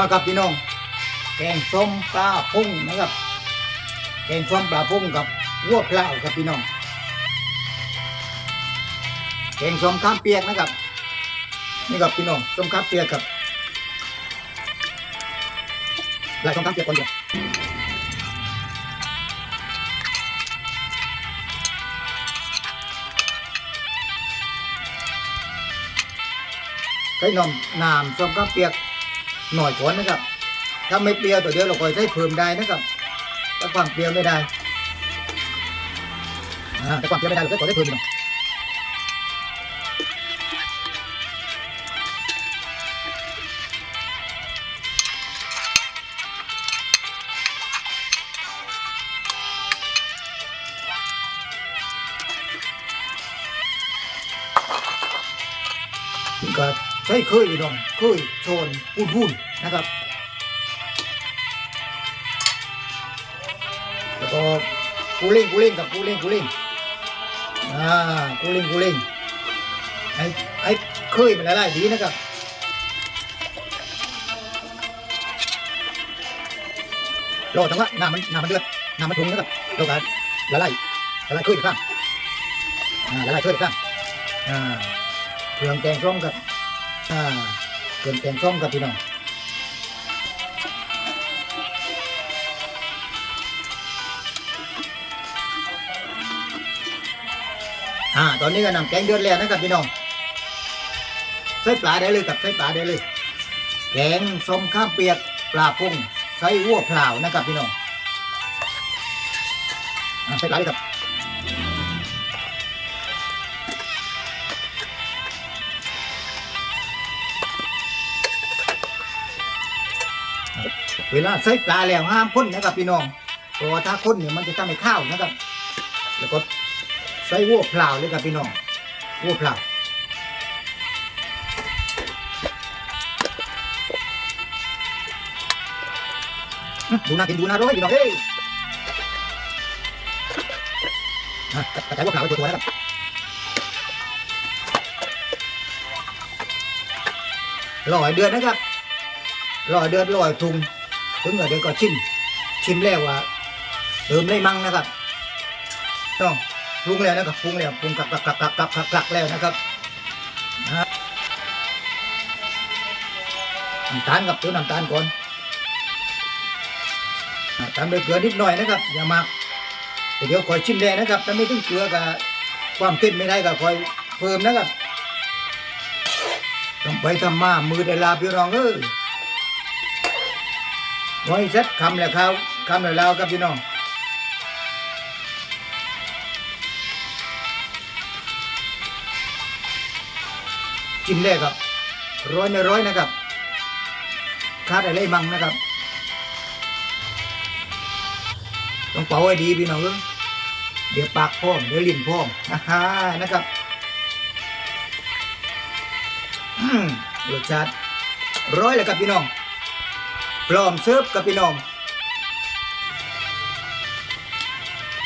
มากับพี่น้องแกงส้มปลาพุ่งนะครับแกงส้มปลาพุ่งกับวัวเปล่าครับพี่น้องแกงส้มข้ามเปียกนะครับ นี่ครับพี่น้องส้มข้ามเปียกครับลายส้มข้ามเปียกคนเดียวใช้นมน้ำส้มข้ามเปียก หน่อยก่อนนะครับ ถ้าไม่เปรี้ยวตัวเดียวเราก็ใช้เพิ่มได้นะครับถ้าความเปรี้ยวไม่ได้อ่าถ้าความเปรี้ยวไม่ได้เราก็ขอได้เพิ่มอีกหน่อยนี่ก็ ใช้เคยอีกหน่อยเคยชนพูนพูนนะครับ แล้วก็กูเล่งกูเล่งกับกูเล่งกูเล่งอ่ากูเล่งกูเล่งไอ้ไอ้เคยเป็นอะไรดีนะครับรอจังหวะน้ำมันน้ำมันเดือดน้ำมันทุ่งนะครับเราก็ละลายละลายเคยอีกครั้งอ่าละลายเคยอีกครั้งอ่าเครื่องแกงส้มกับ อ่าเครื่องแกงส้มกับพี่น้องอ่าตอนนี้ก็นำแกงเดือดแล้วนะครับพี่น้องใส่ปลาได้เลยกับใส่ปลาได้เลย แกงส้มข้าวเปียกปลาพุ่งใส่วัวเปล่านะครับพี่น้องอใส่ปลาเลยครับ เวลาใส่ปลาแล้วห้ามข้นนะครับพี่น้องเพราะว่าถ้าข้นเนี่ยมันจะทำให้ข้าวนะครับ แล้วก็ใส่วัวเปล่าเลยครับพี่น้องวัวเปล่าดูน่ากินดูน่าร้อยพี่น้องเฮ้ยอะกระจายวัวเปล่าไปตัวๆนะครับลอยเดือนนะครับลอยเดือนลอยทุง ถึงเดี๋ยวก็ชิมชิมแล้วว่าเติมได้มั่งนะครับต้องปรุงแล้วนะครับปรุงแล้วปรุงกลักกลักกลักกลักกลักกลักกลักแล้วนะครับนะน้ำตาลกับตัวน้ำตาลก่อนอ่าตามด้วยเกลือนิดหน่อยนะครับ อย่ามากเดี๋ยวคอยชิมแดงนะครับถ้าไม่ถึงเกลือกับความเค็มไม่ได้ก็คอยเพิ่มนะครับต้องไปทำมามือได้ลาพี่น้องเอ้ย ไว้เซ็ตคำแล้วครับคำแล้วลาวครับพี่น้องจิ้มได้ครับ ร้อยในร้อยนะครับคาดอะไรมั่งนะครับ ต้องเป่าให้ดีพี่น้องเดี๋ยวปากพร้อมเดี๋ยวลิ้นพร้อมฮ่าฮ่านะครับรสชาติร้อยเลยครับพี่น้อง พร้อมเสิร์ฟกับพี่น้อง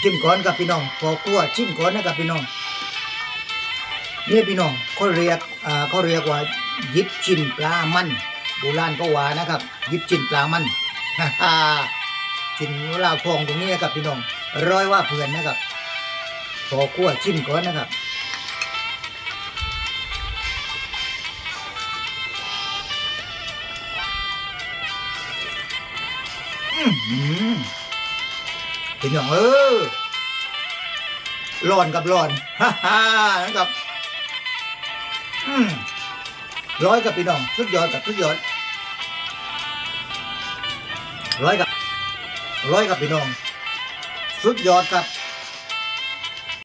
จิ้มก่อนกับพี่น้องพอคั่วจิ้มก่อนนะครับพี่น้องนี่พี่น้องเขาเรียกเขาเรียกว่ายิบจิ้นปลามันโบราณก็ว่านะครับ ยิบจิ้นปลามันฮ่าฮ่าจิ้นลาวทองตรงนี้นะครับพี่น้องร้อยว่าเพื่อนนะครับพอคั่วจิ้มก่อนนะครับ เป็นอพี่น้องเออร้อนกับร้อนฮ่าฮ่านะครับอืมร้อยกับพี่น้องสุดยอดกับสุดยอดร้อยกับร้อยกับพี่น้อง สุดยอดครับ